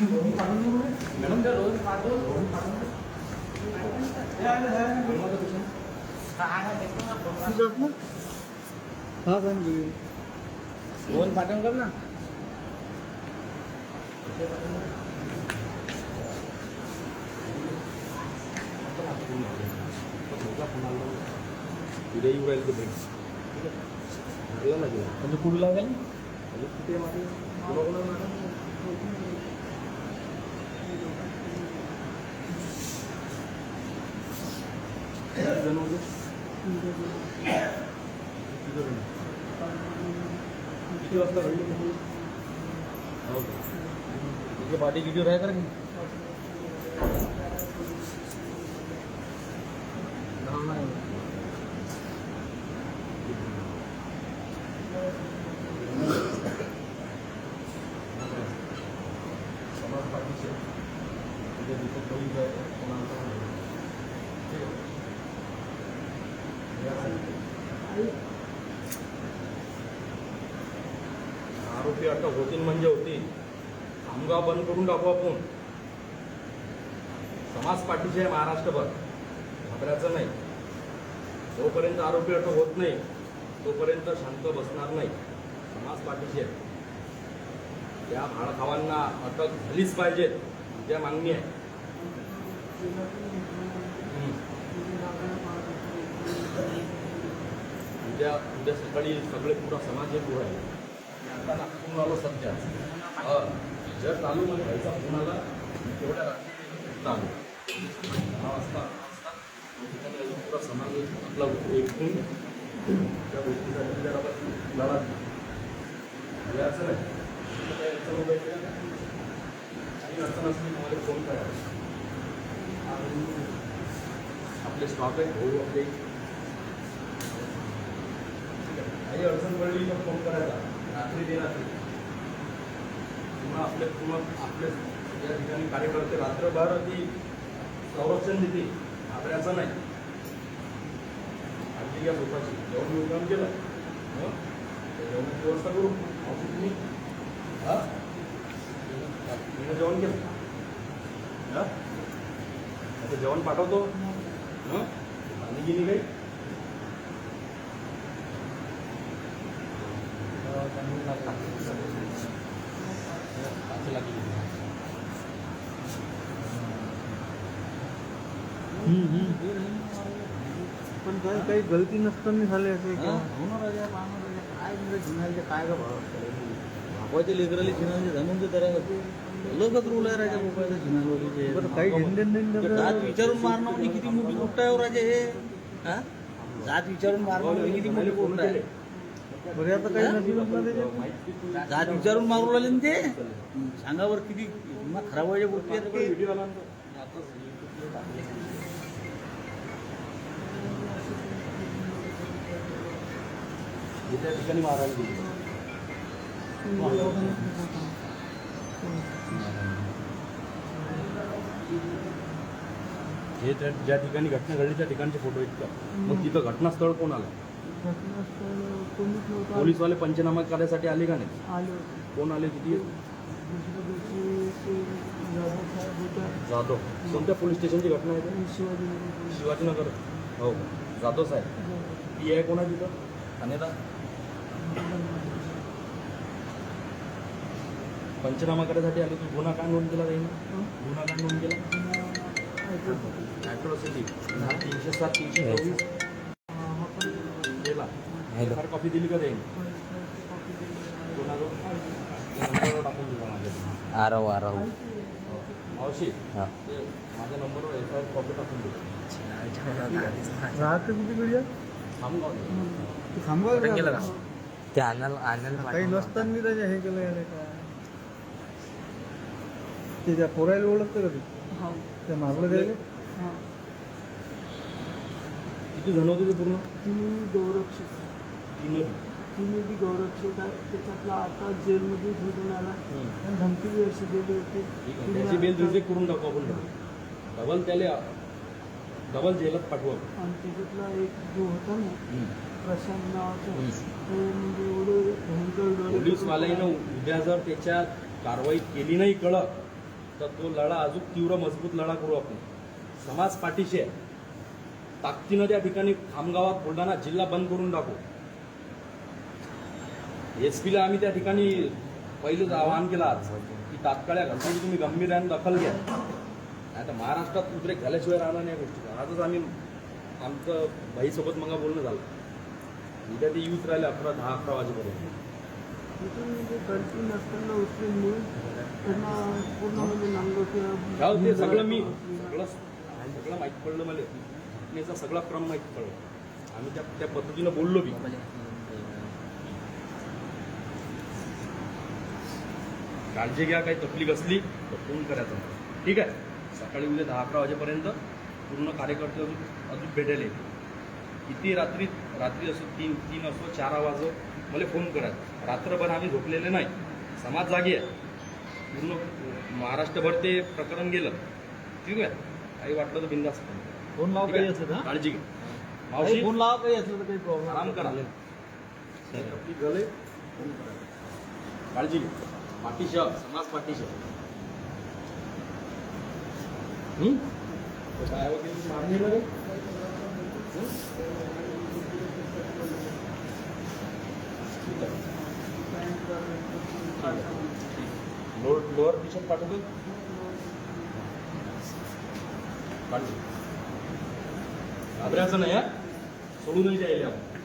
Madam त्या रोज पाठवू हा सांग दोन पाठवून कर ना उद्या येऊ राहील ते लागला ना तुला म्हणजे कुठं लागेल आणि कुठे मागे तुला कोणाला मारा? किती जण होते? किती जण? किती वाजता घडली हो का? इथे पाठी किती राहायचं रे समाज पाठीशी आहे. तिथे दीपक भाई आहे, कोणाला नाही. ठीक आहे. या साईडला. आरोपी अटक होतील म्हणजे होतील आमगाव बंद करून टाकू आपण. समाज पाठीचे आहे महाराष्ट्रभर. घाबरायचं नाही. जोपर्यंत आरोपी अटक होत नाही तोपर्यंत शांत बसणार नाही. समाज पाठीचे आहे. या भाडखावांना अटक झालीच पाहिजे त्या मागणी आहे. उद्या उद्या सकाळी सगळे पुरा समाज एक आहे. आता नागपूर आलो सध्या. जर चालू म्हणजे व्हायचा फोन तेवढ्या रात्री चालू दहा वाजता अकरा वाजता. पुरा समाज आपला एकूण. त्या गोष्टीसाठी जर आपण लढा याचं नाही. काही अडचण नाही. अडचण असली तुम्हाला फोन करा. आणि आपले स्टॉक आहेत भाऊ आपले ठीक आहे. काही अडचण पडली तर फोन करायचा. रात्री दे रात्री. पुन्हा आपले पुन्हा आपले या ठिकाणी कार्यकर्ते रात्रभर ती संरक्षण देते घाबरायचं नाही. आपली घ्या स्वतःची जेवण योगदान केलं. हं? जेवणाची व्यवस्था करू. ऑफिस मी हा? जेवण केलं. आता जेवण पाठवतो. हं? पाणी गेली काही? पण काय काही गलती नसताना झाले असे होणार. काय म्हणजे झिनालचे काय का भाव? भागवायचे लेकराले झिनालचे जमून तर लगत रूल आहे राजा झिनालवालीचे बरं काही जात विचारून मारणं म्हणजे किती मोठी गोष्ट आहे हो राजे हे? हा? जात विचारून मारणं म्हणजे किती मोठी गोष्ट आहे? बरे आता काही हा? जात विचारून मारू लागले ना ते? सांगा बरं किती खराब व्हायच्या गोष्टी आहेत काही. व्हिडिओ आला ना त्या ठिकाणी मारायला हे त्या ज्या ठिकाणी घटना घडली त्या ठिकाणचे फोटो आहेत का मग तिथं घटनास्थळ कोण आलं पोलीसवाले पंचनामा करायसाठी आले का नाही? आले. कोण आले किती ते जाधव कोणत्या पोलीस स्टेशनची घटना आहे ते? शिवाजीनगर. हो जाधव साहेब. पी आहे कोणा तिथं? ठाणेदार. पंचनामा करायसाठी आले तू गुन्हा काय नोंद केला जाईल गुन्हा काय नोंद केला? ॲट्रॉसिटी तीनशे सात तीनशे चोवीस. केला. फार कॉपी दिली का जाईल टाकून दिला माझ्या आरव आरव. मावशी हा. ते माझ्या नंबरवर एफ आय कॉपी टाकून दिली राहते कुठे थांबगाव का? ते आणायला आणायला काही नसताना त्याच्या हे केलं याने काय? ते त्या पोरायला ओळखतं का ते? त्या मारलं त्याला किती जण होते ते पूर्ण? तिन्ही गौरक्षक. तीन तिन्ही बी गौरक्षक आहे त्याच्यातला आता जेलमध्ये झुकून आला. आणि धमकी बी अशी दिली होती. ठीक आहे. त्याची बेल रिजेक्ट करून टाकू आपण डबल त्याला डबल जेलात पाठवू. आपण. आणि त्याच्यातला एक जो होता ना हम्म. प्रशांत नावाचा हम्म. म्हणजे भयंकर डोळे पोलीसवाल्यानं उद्या जर त्याच्यात कारवाई केली नाही कळत तर तो लढा अजून तीव्र मजबूत लढा करू आपण. समाज पाठीशी आहे. ताकदीनं त्या ठिकाणी खामगावात बुलढाणा जिल्हा बंद करून टाकू. एस पीला आम्ही त्या ठिकाणी पहिलंच आवाहन केलं आज की तात्काळ या घटनेची तुम्ही गंभीर्याने दखल घ्या. आता महाराष्ट्रात उद्रेक झाल्याशिवाय राहणार नाही गोष्टी आजच आम्ही आमचं भाईसोबत मग बोलणं झालं. उद्या ते यूथ राहिले अकरा दहा अकरा वाजेपर्यंत. म्हणजे त्यांना पूर्ण म्हणजे ते सगळं मी सगळं सगळं माहीत पडलं मला. घटनेचा सगळा क्रम माहीत पडला. आम्ही त्या त्या पद्धतीनं बोललो बी. काळजी घ्या काही तकलीफ असली तर फोन करायचा ठीक आहे? सकाळी उद्या दहा अकरा वाजेपर्यंत पूर्ण कार्यकर्ते अजून अजून भेटायला किती रात्री रात्री असो तीन तीन असो चार आवाज मला फोन करायचा रात्रभर आम्ही झोपलेले नाही. समाज जागी आहे. पूर्ण महाराष्ट्रभर ते प्रकरण गेलं. ठीक आहे? काही वाटलं तर बिंदास फोन लाव काही असलं काळजी घ्या. मावशी? फोन लावा काही असलं तर काही प्रॉब्लेम आराम करा. गले काळजी घ्या. पाठीशी समाज पाठीशी. हं? काय वगैरे मारणी रे हं? ठीक आहे. लोअर लोअर टी शर्ट पाठवतो काळजी घाबरायचं नाही सोडूनही द्यायला आपण